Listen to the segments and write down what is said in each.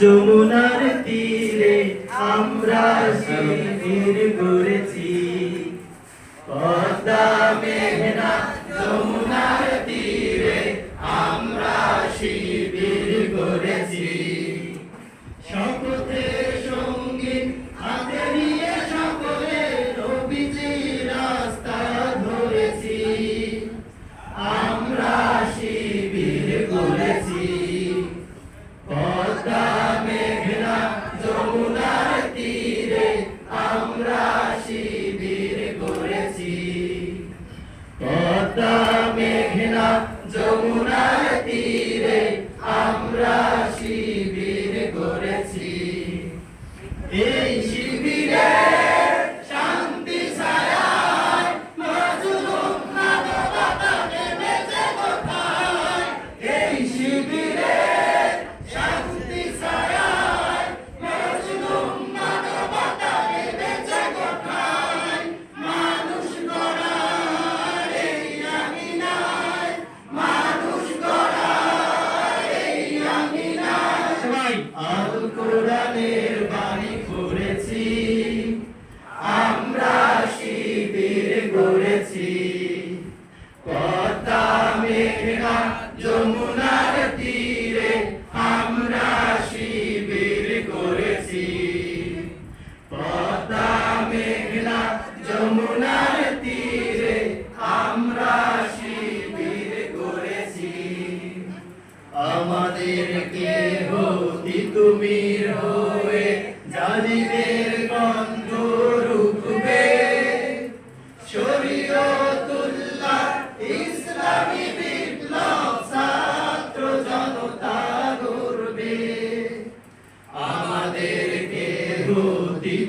যমুনার তীরে আমরা শিবির করেছি। পদ্মা মেঘ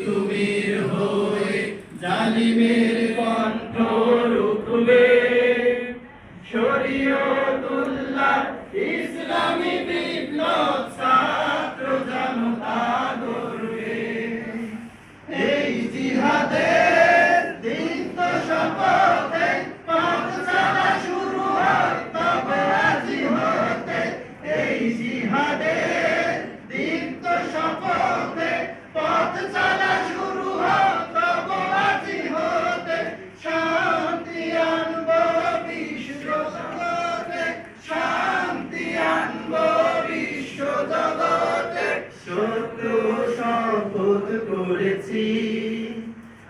তুমির হয়ে জালিমের কণ্ঠ রুখবে। শরীয়তুল্লাহ ইসলামী বিপ্লব ছাত্র জনতা গর্বে এই জিহাদের